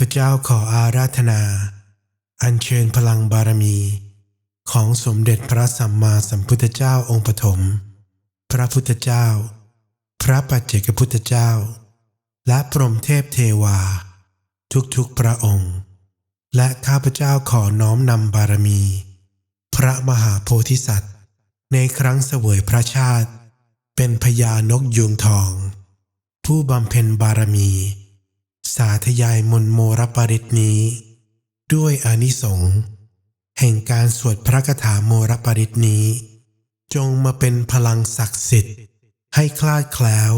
พเจ้าขออาราธนา อัญเชิญพลังบารมี ของสมเด็จพระสัมมาสัมพุทธเจ้าองค์ปฐม พระพุทธเจ้า พระปัจเจกพุทธเจ้า และพรหมเทพเทวา ทุกๆพระองค์ และข้าพเจ้าขอน้อมนำบารมี พระมหาโพธิสัตว์ ในครั้งเสวยพระชาติ เป็นพญานกยูงทอง ผู้บำเพ็ญบารมี สาธยายมนโมรปริตนี้ ด้วยอนิสงส์แห่งการสวดพระคาถาโมรปริตนี้ จงมาเป็นพลังศักดิ์สิทธิ์ ให้คลาดแคล้ว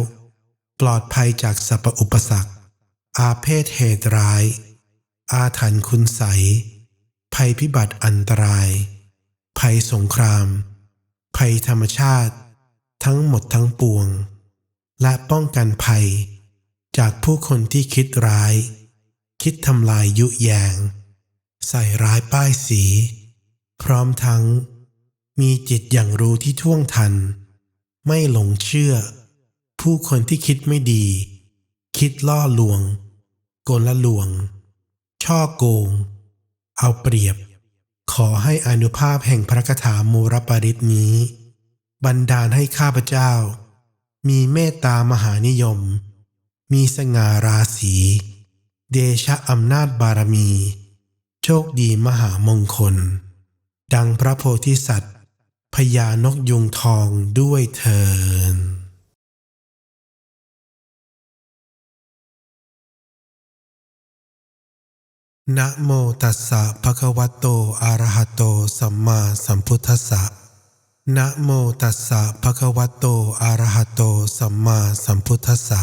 ปลอดภัยจากสัพอุปสรรค อาเพศเหตุร้าย อาถรรพ์คุณใส ภัยพิบัติอันตราย ภัยสงคราม ภัยธรรมชาติ ทั้งหมดทั้งปวง และป้องกันภัย จากผู้คนที่คิดร้าย คิดทำลายยุแยง ใส่ร้ายป้ายสี พร้อมทั้ง มีจิตอย่างรู้ที่ท่วงทัน ไม่หลงเชื่อ ผู้คนที่คิดไม่ดี คิดล่อลวง โกลลวง ช่อโกง เอาเปรียบ ขอให้อนุภาพแห่งพระคาถามูรปริตนี้ บันดาลให้ข้าพเจ้า มีเมตตามหานิยม มีสง่าราศี เดชะอำนาจบารมี โชคดีมหามงคล ดังพระโพธิสัตว์พญานกยุงทองด้วยเทินนะโมตัสสะภะคะวะโตอะระหะโตสัมมาสัมพุทธัสสะนะโมตัสสะภะคะวะโตอะระหะโตสัมมาสัมพุทธัสสะ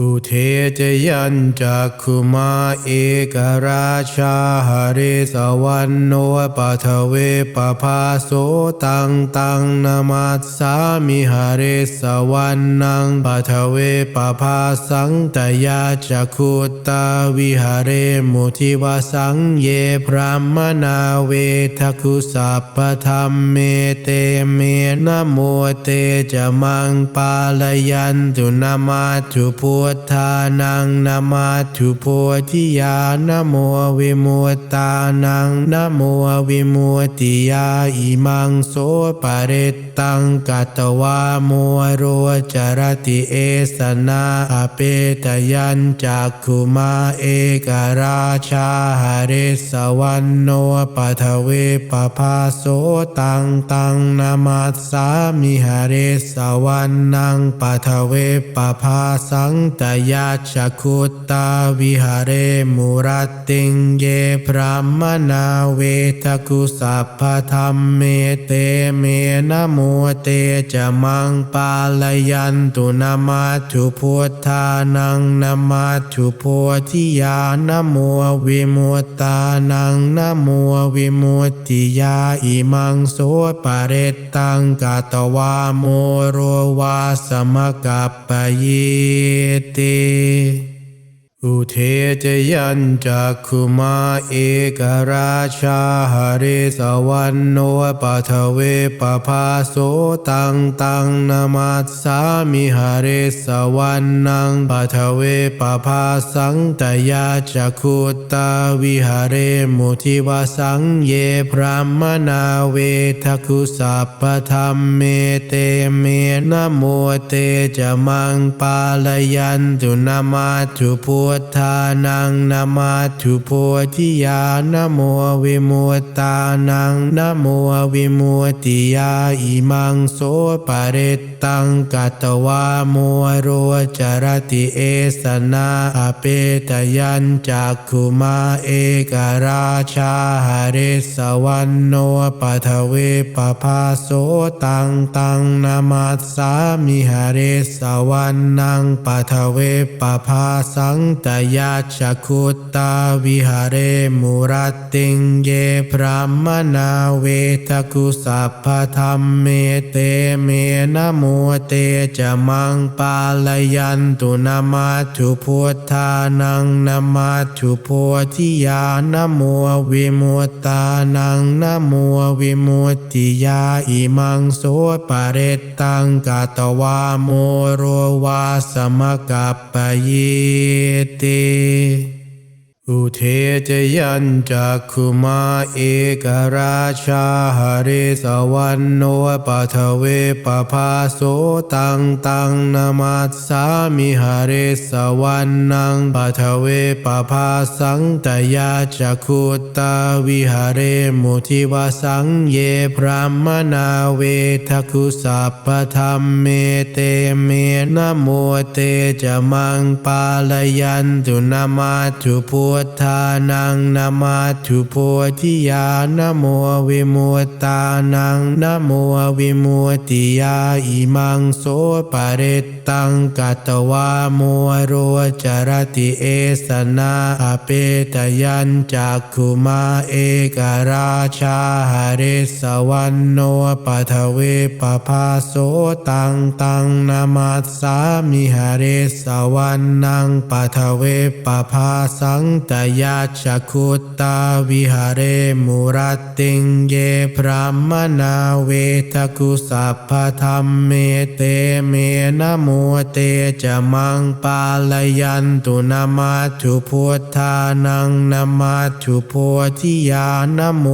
อุเทจยัญจักขุมาเอกราชาหาเรสวันโนปัทเวปภาโสตังตังนามัสสามิหาเรสวันนังปัทเวปภาสังตยาจักขุตาวิหาเรมุทิวสังเยพรามนาเวทคุสัพพธรรมเมเตเมนะโมเตจะมังปาลยันตุนามาตุพุทธานังนามาตุโพธิยานโมวิมุตตานังนโมวิมุตติยาอิมังโสปะเรตตังกัตวาโมโรจรติเอสนาอเปตยัญจักขุมาเอกราชาหาเรสวันโนปัทเวปภาโสตังตังนามาสสามิหาเรสวันนังปัทเวปภาสังตยาจักขุตตาวิหารมุรัตติงเยพรามนาเวทกุสัพพธรรมเมเตเมนะโมเตจะมังปาลยันตุนามาตุพุทธานังนามาตุโพธิยานะโมวิมุตตานังนะโมวิมุตติยาอิมังโสปะเรตตังกาตวาโมโรวาสมกัปปยิติ อุเทจยัญจักขุมาเอกราชาหาเรสวันโนปัทเวปภาโสตังตังนามัสสามิหาเรสวันนังปัทเวปภาสังตยาจักขุตาวิหาเรมุทิวสังเยพรามนาเวทคุสัพพธรรมเมเตเมนะโมเตจะมังปาลยันตุนามาตุพุทธานังนามาทุโพธิยานโมวิมุตตานังนโมวิมุตติยาอิมังโสปะเรต ตังกัตวาโมโรจรติเอสนาอเปตยัญจักขุมาเอกราชาหาเรสวันโนปัทเวปภาโสตังตังนามัสสามิหาเรสวันนังปัทเวปภาสังตยาจักขุตตาวิหาเรมุรติงเยพรามนาเวทกุสัพพธรรมเมเตเมนะโมเตจะมังปาลยันตุนามาทุพุทธานังนามาทุโพธิยานะโมวิมุตตานังนะโมวิมุตติยาอิมังโสปะเรตตังกาตวาโมโรวาสมกัปปยิติ อุเทจยัญจักขุมาเอกราชาหาเรสวรรณโนปัทเวปภาโสตังตังนามัสสามิหาเรสวรรณังปัทเวปภาสังตยาจักขุตาวิหาเรมุทิวสังเยพรามนาเวทคุสัพพธรรมเมเตเมนะโมเตจะมังปาลยันตุนามาตุพุทธานังนามาตุโพธิยานโมวิมุตตานังนโมวิมุตติยาอิมังโสปะเรตตังกัตวาโมโรจรติเอสนาอเปตยัญจักขุมาเอกราชาหาเรสวรรณโนปัทเวปภาโสตังตังนามาสสามิหาเรสวรรณังปัทเวปภาสังตยาจักขุตตาวิหารมุรติงเยพรามนาเวทกุสัพพธรรมเมเตเมนะโมเตจะมังปาลยันตุนามาทุพุทธานังนามาทุโพธิยานะโม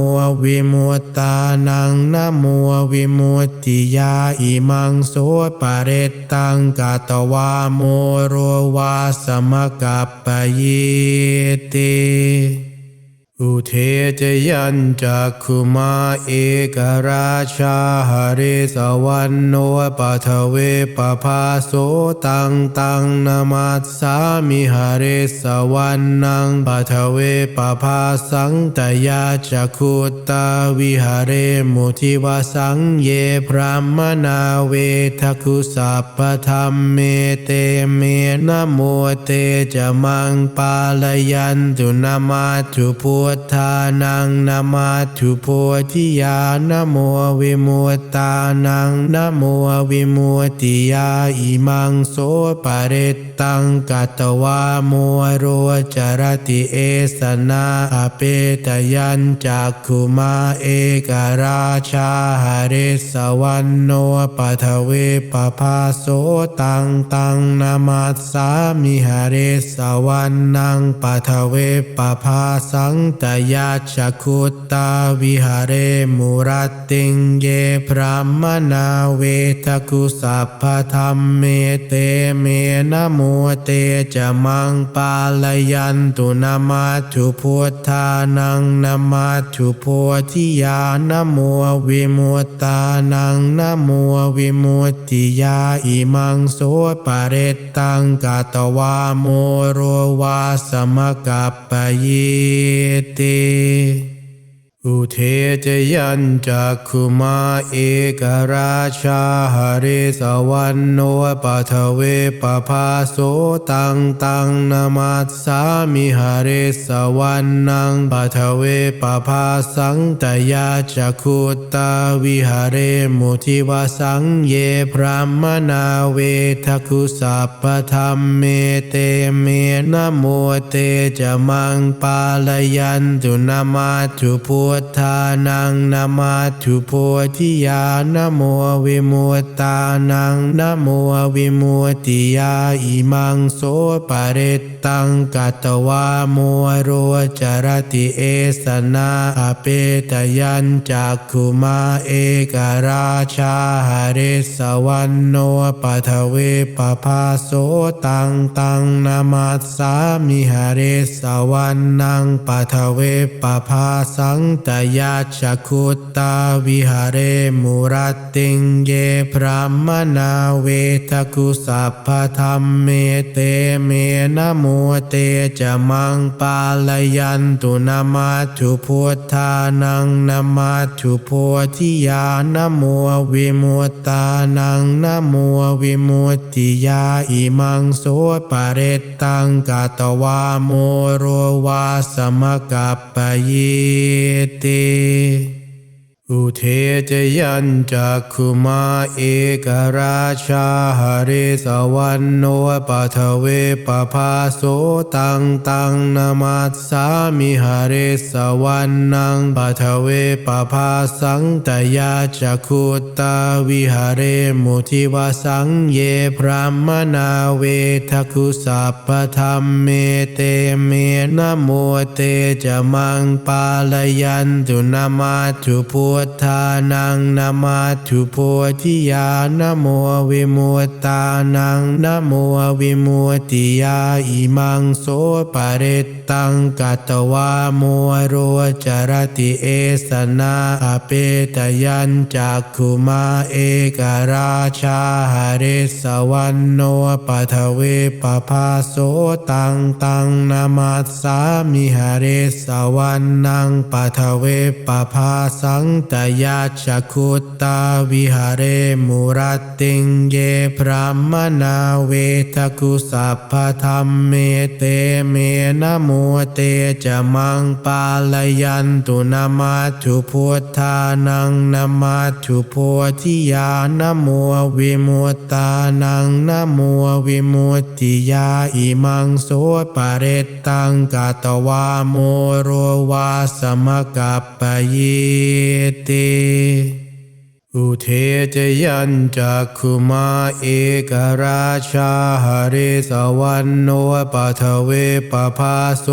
วิมุตตานังนะโมวิมุตติยาอิมังโสปะเรตตังกาตวาโมโรวาสมกัปปยิติ อุเทจยัญจักขุมาเอกราชาหาเรสวรรณโนปัทเวปภาโสตังตังนามัสสามิหาเรสวรรณังปัทเวปภาสังตยาจักขุตาวิหาเรมุทิวสังเยพรามนาเวทคุสัพพธรรมเมเตเมนะโมเตจะมังปาลยันตุนามาตุพุทธานังนามาตุโพธิยานโมวิมุตตานังนโมวิมุตติยาอิมังโสปะเรตตังกัตวาโมโรจรติเอสนาอเปตยัญจักขุมาเอกราชาหเรสวรรณโนปัทเวปภาโสตังตังนามัสสามิหเรสวรรณังปัทเวปภาสังตยาจักขุตตาวิหาเรมุรติงเยพรามนาเวทกุสัพพธรรมเมเตเมนะโมเตจะมังปาลยันตุนามาทุพุทธานังนามาทุโพธิยานะโมวิมุตตานังนะโมวิมุตติยาอิมังโสปะเรตตังกาตวาโมโรวาสมกัปปยิต ਤੇ อุเทจยัญจักขุมาเอกราชาหาเรสวรรณโนปัทเวปภาโสตังตังนามัสสามิหาเรสวรรณังปัทเวปภาสังตยาจักขุตาวิหาเรมุทิวสังเยพรามนาเวทคุสัพพธรรมเมเตเมนะโมเตจะมังปาลยันตุนามาตุพุทธานังนามาตุโพธิยานโมวิมุตตานังนโมวิมุตติยาอิมังโสปะเรตตังกัตวาโมโรจรติเอสนาอเปตยัญจักขุมาเอกราชาหาเรสวรรณโนปัทเวปภาโสตังตังนามัสสามิหาเรสวรรณังปัทเวปภาสังตยาจักขุตตาวิหาเรมุรติงเยพรามนาเวทกุสัพพธรรมเมเตเมนะโมเตจะมังปาลยันตุนามาตุพุทธานังนามาตุโพธิยานะโมวิมุตตานังนะโมวิมุตติยาอิมังโสปะเรตตังกาตวาโมโรวาสมกัปปะเติ อุเทจยันจักขุมาเอกราชาหริสวรรณโนปัทเวปภาโสตังตังนามัสสามิหริสวรรณังปัทเวปภาสังตยาจักขุตาวิหเรมุทิวสังเยพรามนาเวทคุสัพพธรรมเมเตเมนะโมเตจะมังปาลยันตุนามาตุพุทธานังนามาทุโพธิยานโมวิมุตตานังนโมวิมุตติยาอิมังโสปะเรต ตังกัตวาโมโรจรติเอสนาอเปตยันจักขุมาเอกราชาหาริสวรรณโนปัทเวปภาโสตังตังนามัสสามิหาริสวรรณังปัทเวปภาสังตยาจักขุตตาวิหารเรมุรติงเยพรามนาเวทกุสัพพธรรมเมเตเมนะโมเตจะมังปาลยันตุนามาตุพุทธานังนามาตุโพธิยานะโมวิมุตตานังนะโมวิมุตติยาอิมังโสปะเรตตังกาตวาโมโรวาสมกัปปะเยติ อุเทจยันจักขุมาเอกราชาหริสวรรณโนปัทเวปภาโส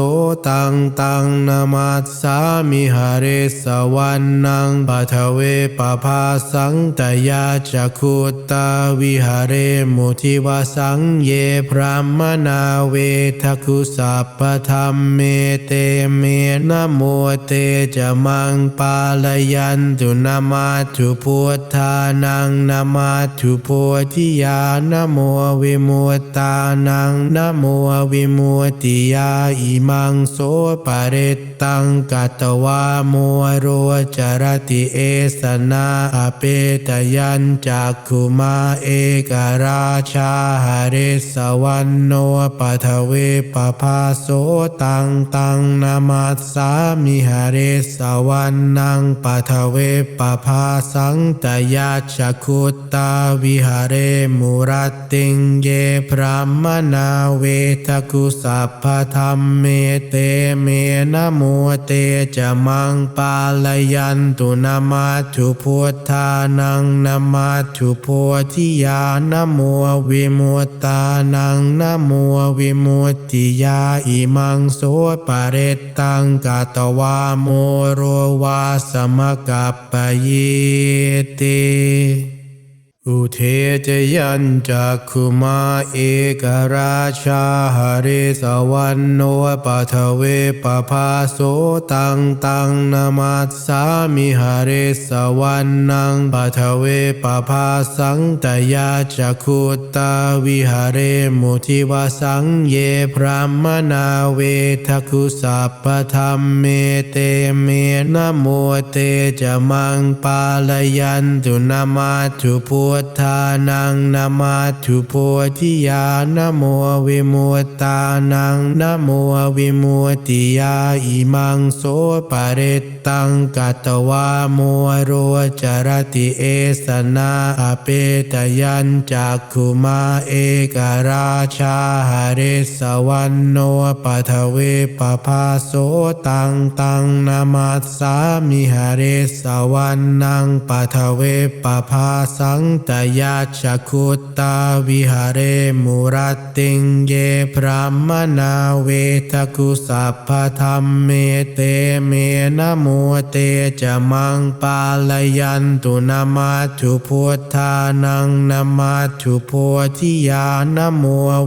ตังตังนามัสสามิหาริสวรรณังปัทเวปภาสังตยาจักขุตาวิหาเรมุทิวสังเยพรามนาเวทคุสัพพธรรมเมเตเมนะโมเตจะมังปาลยันตุนามาตุพุทธานังนามาตุโพธิยานโมวิมุตตานังนโมวิมุตติยาอิมังโสปะเรตตังกัตวาโมโรจรติเอสนาอเปตยันจักขุมาเอกราชาหาริสวรรณโนปัทเวปภาโสตังตังนามัสสามิหาริสวรรณังปัทเวปภาสังตยาจักขุตตาวิหารมุรติงเยพรามนาเวทกุสัพพธรรมเมเตเมนะโมเตจะมังปาลยันตุนามาตุพุทธานังนามาตุโพธิยานะโมวิมุตตานังนะโมวิมุตติยาอิมังโสปะเรตตังกาตวาโมโรวาสมกัปปยติ যেতে อุเทจยันจักขุมาเอกราชาหริสวรรณโนปัทเวปภาโสตังตังนามัสสามิหริสวรรณังปัทเวปภาสังตยาจักขุตาวิหเรมุทิวสังเยพรามนาเวทคุสัพพธรรมเมเตเมนะโมเตจะมังปาลยันตุนามาตุพุทธานังนามาตุโพธิยานโมวิมุตตานังนโมวิมุตติยาอิมังโสปะเรตตังกัตวาโมโรจรติเอสนาอเปตยันจักขุมาเอกราชาหาริสวรรณโนปัทเวปภาโสตังตังนามัสสามิหาริสวรรณังปัทเวปภาสังตยาจักขุตตาวิหารเรมุรติงเยพรามนาเวทกุสัพพธรรมเมเตเมนะโมเตจะมังปาลยันตุนามาตุพุทธานังนามาตุโพธิยานะโม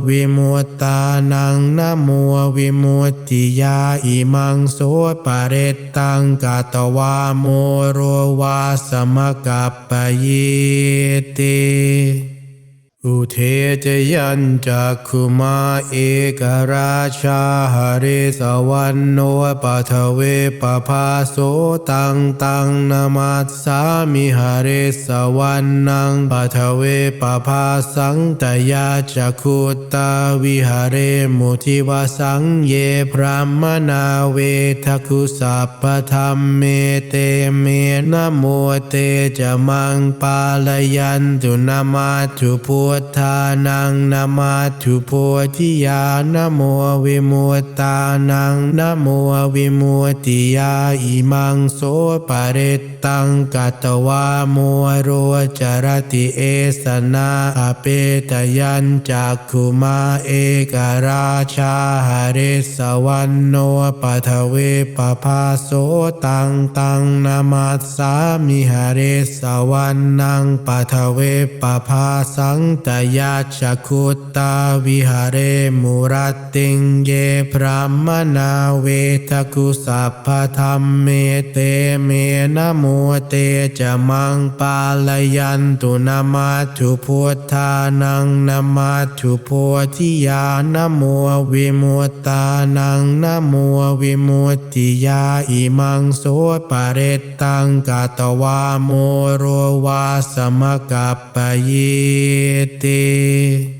วิมุตตานังนะโมวิมุตติยาอิมังโสปะเรตตังกาตวาโมโรวาสมกัปปะเยติอุ อุเทจยัญจักขุมาเอกราชาหาเรสวรรณโนปัทเวปภาโสตังตังนามัสสามิหาเรสวรรนังปัทเวปภาสังตยาจักขุตาวิหเรมุทิวสังเยพรามนาเวทคุสัพพธรรมเมเตเมนะโมเตจะมังปาลยันตุนามาตุพุทานังนามาทุโพธิยานโมวิมุตตานังนโมวิมุตติยาอิมังโสปะเรตตังกัตวาโมโรจารติเอสนาอเปตยัญจักขุมาเอกราชาหาเรสวรรณโนปัทเวปภาโสตังตังนามาสสามิหาเรสวรรนังปัทเวปภาสังตยาชคุตตาวิหาเรมุรติงเยพรามนาเวทกุสัพพธรรมเมเตเมนะโมเตจะมังปาลยันตุนามาตุพุทธานังนามาตุโพธิยานะโมวิมุตตานังนะโมวิมุตติยาอิมังโสปะเรตตังกาตวาโมโรวาสมกัปปยิติ